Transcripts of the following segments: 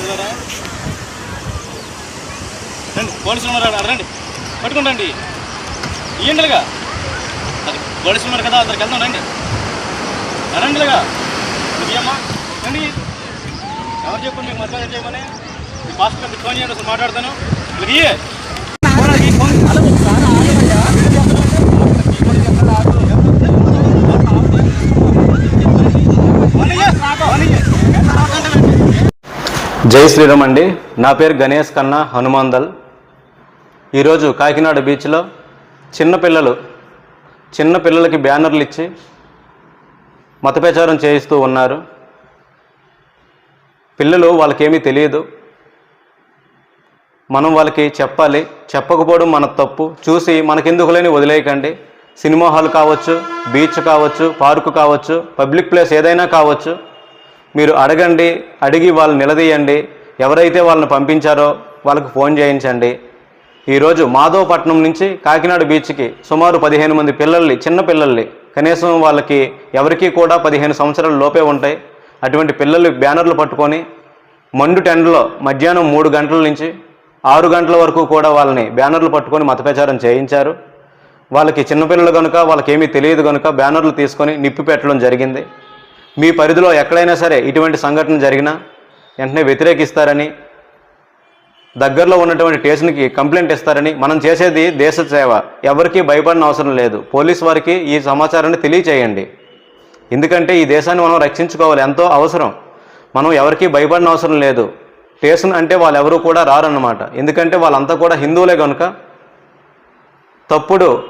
చదివారా రండి పోలీసులు ఉన్నారు అక్కడ రండి. పట్టుకుని రండి. ఇయ్యండిగా అది పోలీసులు ఉన్నారు కదా అందరికి వెళ్దాం రండి. రండిగా ఇయ్యమ్మా రండి. ఎవరు చెప్పండి మీకు మర్యాద చేయమని? మీ ఫోన్ చేయండి అసలు మాట్లాడతాను. మీరు ఇయ్యే. జై శ్రీరామ్ అండి. నా పేరు గణేష్ కన్నా హనుమాందల్. ఈరోజు కాకినాడ బీచ్లో చిన్నపిల్లలు చిన్న పిల్లలకి బ్యానర్లు ఇచ్చి మతప్రచారం చేయిస్తూ ఉన్నారు. పిల్లలు వాళ్ళకేమీ తెలియదు. మనం వాళ్ళకి చెప్పాలి. చెప్పకపోవడం మన తప్పు. చూసి మనకెందుకులేని వదిలేయకండి. సినిమా హాల్ కావచ్చు బీచ్ కావచ్చు పార్కు కావచ్చు పబ్లిక్ ప్లేస్ ఏదైనా కావచ్చు. మీరు అడగండి అడిగి వాళ్ళు నిలదీయండి. ఎవరైతే వాళ్ళని పంపించారో వాళ్ళకు ఫోన్ చేయించండి. ఈరోజు మాధవపట్నం నుంచి కాకినాడ బీచ్కి సుమారు పదిహేను మంది పిల్లల్ని చిన్న పిల్లల్ని కనీసం వాళ్ళకి ఎవరికీ కూడా పదిహేను సంవత్సరాల లోపే ఉంటాయి. అటువంటి పిల్లలు బ్యానర్లు పట్టుకొని మండు టెండలో మధ్యాహ్నం మూడు గంటల నుంచి ఆరు గంటల వరకు కూడా వాళ్ళని బ్యానర్లు పట్టుకొని మత ప్రచారం చేయించారు. వాళ్ళకి చిన్నపిల్లలు కనుక వాళ్ళకేమీ తెలియదు కనుక బ్యానర్లు తీసుకొని నిప్పి పెట్టడం జరిగింది. మీ పరిధిలో ఎక్కడైనా సరే ఇటువంటి సంఘటన జరిగినా వెంటనే వ్యతిరేకిస్తారని దగ్గరలో ఉన్నటువంటి స్టేషన్కి కంప్లైంట్ ఇస్తారని మనం చేసేది దేశ సేవ. ఎవరికీ భయపడిన అవసరం లేదు. పోలీస్ వారికి ఈ సమాచారాన్ని తెలియచేయండి. ఎందుకంటే ఈ దేశాన్ని మనం రక్షించుకోవాలి. ఎంతో అవసరం. మనం ఎవరికీ భయపడిన అవసరం లేదు. స్టేషన్ అంటే వాళ్ళు ఎవరు కూడా రారన్నమాట. ఎందుకంటే వాళ్ళంతా కూడా హిందువులే కనుక తప్పుడు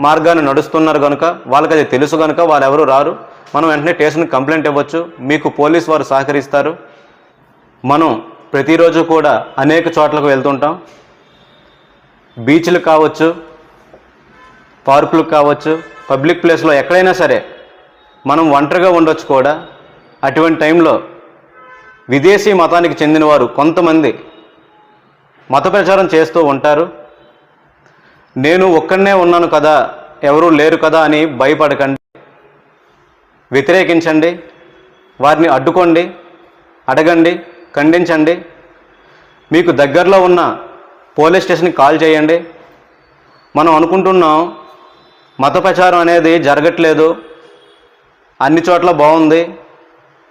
మార్గాన్ని నడుస్తున్నారు కనుక వాళ్ళకి అది తెలుసు కనుక వాళ్ళు ఎవరు రారు. మనం వెంటనే స్టేషన్కి కంప్లైంట్ ఇవ్వచ్చు. మీకు పోలీస్ వారు సహకరిస్తారు. మనం ప్రతిరోజు కూడా అనేక చోట్లకు వెళ్తుంటాం. బీచ్లు కావచ్చు పార్కులు కావచ్చు పబ్లిక్ ప్లేస్లో ఎక్కడైనా సరే మనం ఒంటరిగా ఉండొచ్చు కూడా. అటువంటి టైంలో విదేశీ మతానికి చెందినవారు కొంతమంది మత ప్రచారం చేస్తూ ఉంటారు. నేను ఒక్కడనే ఉన్నాను కదా ఎవరూ లేరు కదా అని భయపడకండి. వ్యతిరేకించండి వారిని అడ్డుకోండి అడగండి ఖండించండి. మీకు దగ్గరలో ఉన్న పోలీస్ స్టేషన్కి కాల్ చేయండి. మనం అనుకుంటున్నాం మత ప్రచారం అనేది జరగట్లేదు అన్ని చోట్ల బాగుంది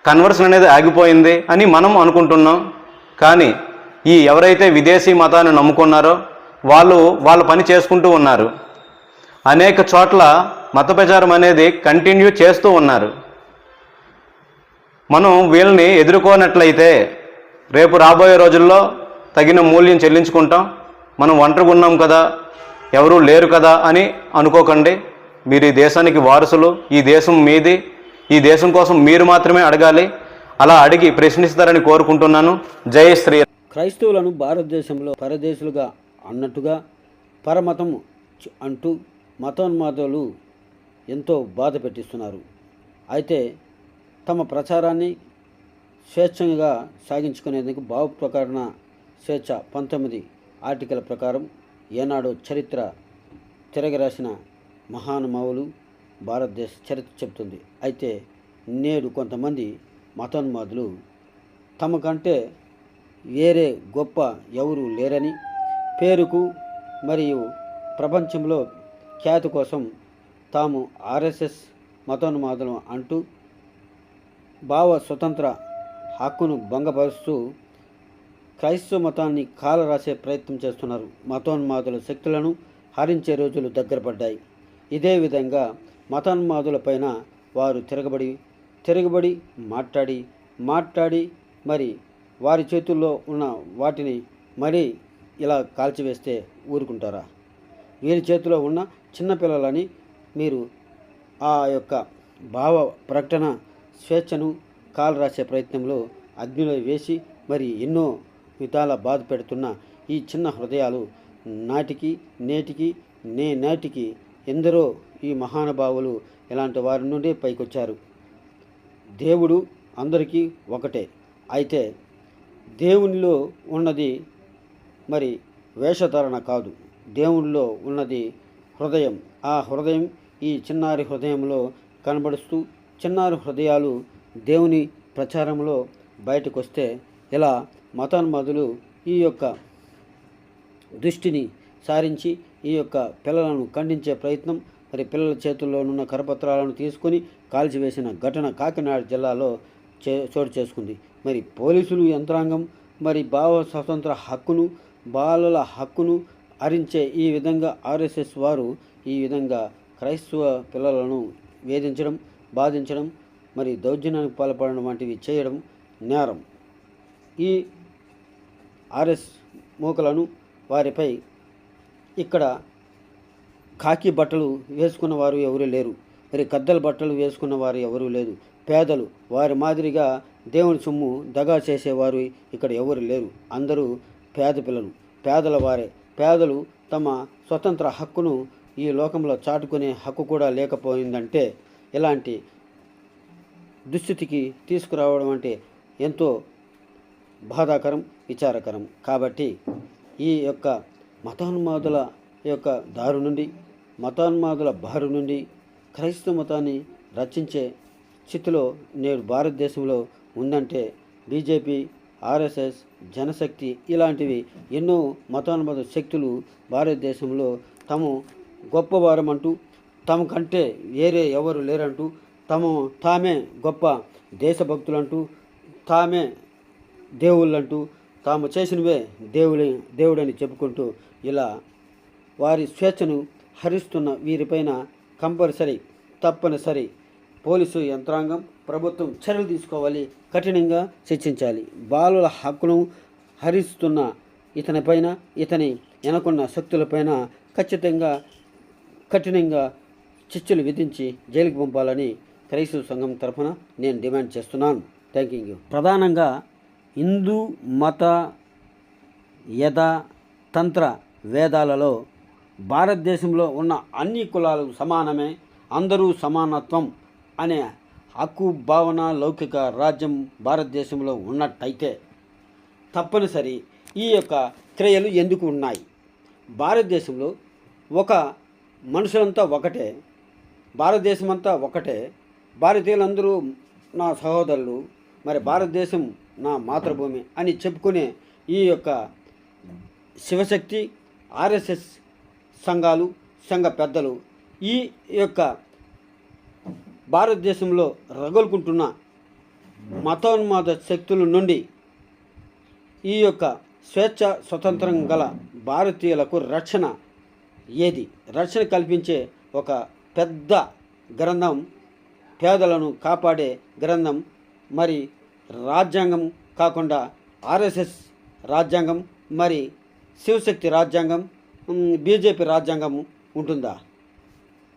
కన్వర్షన్ అనేది ఆగిపోయింది అని మనం అనుకుంటున్నాం. కానీ ఈ ఎవరైతే విదేశీ మతాన్ని నమ్ముకున్నారో వాళ్ళు వాళ్ళ పని చేసుకుంటూ ఉన్నారు. అనేక చోట్ల మత ప్రచారం అనేది కంటిన్యూ చేస్తూ ఉన్నారు. మనం వీళ్ళని ఎదుర్కోనట్లయితే రేపు రాబోయే రోజుల్లో తగిన మూల్యం చెల్లించుకుంటాం. మనం ఒంటరిగా ఉన్నాం కదా ఎవరూ లేరు కదా అని అనుకోకండి. మీరు ఈ దేశానికి వారసులు ఈ దేశం మీది ఈ దేశం కోసం మీరు మాత్రమే అడగాలి. అలా అడిగి ప్రశ్నిస్తారని కోరుకుంటున్నాను. జై శ్రీ క్రైస్తవులను భారతదేశంలో పరదేశులుగా అన్నట్టుగా పరమతం అంటూ మతోన్మాదులు ఎంతో బాధ పెట్టిస్తున్నారు. అయితే తమ ప్రచారాన్ని స్వేచ్ఛగా సాగించుకునేందుకు భావ ప్రకటన స్వేచ్ఛ పంతొమ్మిది ఆర్టికల్ ప్రకారం ఏనాడో చరిత్ర తిరగరాసిన మహానుభావులు భారతదేశ చరిత్ర చెబుతుంది. అయితే నేడు కొంతమంది మతోన్మాదులు తమకంటే వేరే గొప్ప ఎవరు లేరని పేరుకు మరియు ప్రపంచంలో ఖ్యాతి కోసం తాము ఆర్ఎస్ఎస్ మతోన్మాదులం అంటూ భావ స్వతంత్ర హక్కును భంగపరుస్తూ క్రైస్తవ మతాన్ని కాలరాసే ప్రయత్నం చేస్తున్నారు. మతోన్మాదుల శక్తులను హరించే రోజులు దగ్గర పడ్డాయి. ఇదే విధంగా మతోన్మాదులపైన వారు తిరగబడి తిరగబడి మాట్లాడి మాట్లాడి మరి వారి చేతుల్లో ఉన్న వాటిని మరీ ఇలా కాల్చివేస్తే ఊరుకుంటారా? వీరి చేతిలో ఉన్న చిన్నపిల్లలని మీరు ఆ యొక్క భావ ప్రకటన స్వేచ్ఛను కాలు రాసే ప్రయత్నంలో అగ్నిలో వేసి మరి ఎన్నో విధాల బాధ పెడుతున్న ఈ చిన్న హృదయాలు నాటికి నేటికి నే నాటికి ఎందరో ఈ మహానుభావులు ఇలాంటి వారి నుండి పైకొచ్చారు. దేవుడు అందరికీ ఒకటే. అయితే దేవునిలో ఉన్నది మరి వేషధారణ కాదు. దేవునిలో ఉన్నది హృదయం. ఆ హృదయం ఈ చిన్నారి హృదయంలో కనబడుస్తూ చిన్నారి హృదయాలు దేవుని ప్రచారంలో బయటకు వస్తే ఇలా మతాన్మాదులు ఈ యొక్క దృష్టిని సారించి ఈ యొక్క పిల్లలను ఖండించే ప్రయత్నం మరి పిల్లల చేతుల్లోనున్న కరపత్రాలను తీసుకొని కాల్చివేసిన ఘటన కాకినాడ జిల్లాలో చే చోటు చేసుకుంది. మరి పోలీసులు యంత్రాంగం మరి భావ స్వతంత్ర హక్కును బాలల హక్కును హరించే ఈ విధంగా ఆర్ఎస్ఎస్ వారు ఈ విధంగా క్రైస్తవ పిల్లలను వేధించడం బాధించడం మరి దౌర్జన్యానికి పాల్పడడం వంటివి చేయడం నేరం. ఈ ఆర్ఎస్ మూకలను వారిపై ఇక్కడ కాకి బట్టలు వేసుకున్న వారు ఎవరు లేరు. మరి కద్దల బట్టలు వేసుకున్న వారు ఎవరు లేరు పేదలు వారి మాదిరిగా దేవుని సొమ్ము దగా చేసేవారు ఇక్కడ ఎవరు లేరు. అందరూ పేద పిల్లలు. పేదల వారే. పేదలు తమ స్వతంత్ర హక్కును ఈ లోకంలో చాటుకునే హక్కు కూడా లేకపోయిందంటే ఇలాంటి దుస్థితికి తీసుకురావడం అంటే ఎంతో బాధాకరం విచారకరం. కాబట్టి ఈ యొక్క మతాన్మాదుల యొక్క దారు నుండి మతాన్మాదుల బారు నుండి క్రైస్తవ మతాన్ని రచించే స్థితిలో నేడు భారతదేశంలో ఉందంటే బీజేపీ ఆర్ఎస్ఎస్ జనశక్తి ఇలాంటివి ఎన్నో మతానుమత శక్తులు భారతదేశంలో తమ గొప్పవారమంటూ తమ కంటే వేరే ఎవరు లేరంటూ తమ తామే గొప్ప దేశభక్తులంటూ తామే దేవుళ్ళంటూ తాము చేసినవే దేవుడి దేవుడని చెప్పుకుంటూ ఇలా వారి స్వేచ్ఛను హరిస్తున్న వీరిపైన కంపల్సరీ తప్పనిసరి పోలీసు యంత్రాంగం ప్రభుత్వం చర్యలు తీసుకోవాలి కఠినంగా శిక్షించాలి బాలుల హక్కును హరిస్తున్న ఇతనిపైన ఇతని వెనకున్న శక్తులపైన ఖచ్చితంగా కఠినంగా శిక్షలు విధించి జైలుకి పంపాలని క్రైస్తవ సంఘం తరఫున నేను డిమాండ్ చేస్తున్నాను. థ్యాంక్ యూ ప్రధానంగా హిందూ మత యథ తంత్ర వేదాలలో భారతదేశంలో ఉన్న అన్ని కులాలు సమానమే అందరూ సమానత్వం అనే హక్కు భావన లౌకిక రాజ్యం భారతదేశంలో ఉన్నట్టయితే తప్పనిసరి ఈ యొక్క క్రియలు ఎందుకు ఉన్నాయి? భారతదేశంలో ఒక మనుషులంతా ఒకటే భారతదేశం అంతా ఒకటే. భారతీయులందరూ నా సహోదరులు మరి భారతదేశం నా మాతృభూమి అని చెప్పుకునే ఈ యొక్క శివశక్తి ఆర్ఎస్ఎస్ సంఘాలు సంఘ పెద్దలు ఈ యొక్క భారతదేశంలో రగులుకుంటున్న మతోన్మాద శక్తుల నుండి ఈ యొక్క స్వేచ్ఛ స్వతంత్రం గల భారతీయులకు రక్షణ ఏది? రక్షణ కల్పించే ఒక పెద్ద గ్రంథం పేదలను కాపాడే గ్రంథం మరి రాజ్యాంగం కాకుండా ఆర్ఎస్ఎస్ రాజ్యాంగం మరి శివశక్తి రాజ్యాంగం బీజేపీ రాజ్యాంగం ఉంటుందా?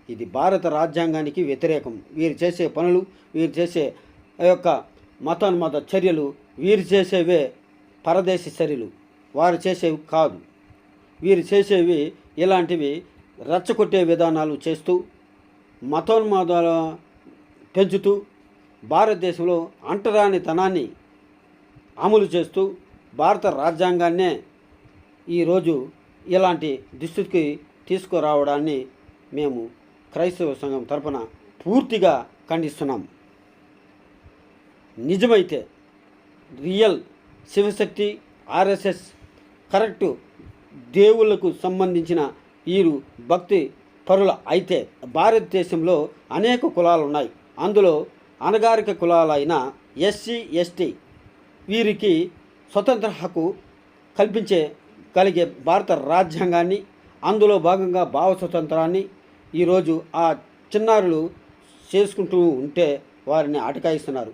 ఇది భారత రాజ్యాంగానికి వ్యతిరేకం. వీరు చేసే పనులు వీరు చేసే ఆ యొక్క మతోన్మత చర్యలు వీరు చేసేవే పరదేశీ చర్యలు. వారు చేసేవి కాదు. వీరు చేసేవి ఇలాంటివి రెచ్చగొట్టే విధానాలు చేస్తూ మతోన్మాదాల పెంచుతూ భారతదేశంలో అంటరానితనాన్ని అమలు చేస్తూ భారత రాజ్యాంగాన్నే ఈరోజు ఇలాంటి దుస్థితికి తీసుకురావడాన్ని మేము క్రైస్తవ సంఘం తరపున పూర్తిగా ఖండిస్తున్నాం. నిజమైతే రియల్ శివశక్తి ఆర్ఎస్ఎస్ కరెక్టు దేవుళ్ళకు సంబంధించిన వీరు భక్తి పరుల అయితే భారతదేశంలో అనేక కులాలు ఉన్నాయి అందులో అనగారిక కులాలైన ఎస్సీ ఎస్టీ వీరికి స్వతంత్ర హక్కు కల్పించే కలిగే భారత రాజ్యాంగాన్ని అందులో భాగంగా భావ స్వతంత్రాన్ని ఈరోజు ఆ చిన్నారులు చేసుకుంటూ ఉంటే వారిని అటకాయిస్తున్నారు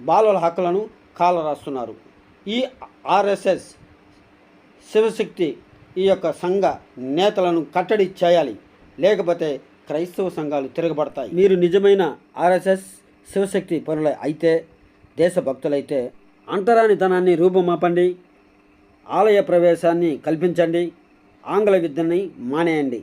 బాలల హక్కులను కాలరాస్తున్నారు. ఈ ఆర్ఎస్ఎస్ శివశక్తి ఈ యొక్క సంఘ నేతలను కట్టడి చేయాలి. లేకపోతే క్రైస్తవ సంఘాలు తిరగబడతాయి. మీరు నిజమైన ఆర్ఎస్ఎస్ శివశక్తి పనుల అయితే దేశభక్తులైతే అంటరానితనాన్ని రూపుమాపండి ఆలయ ప్రవేశాన్ని కల్పించండి ఆంగ్ల విద్యని మానేయండి.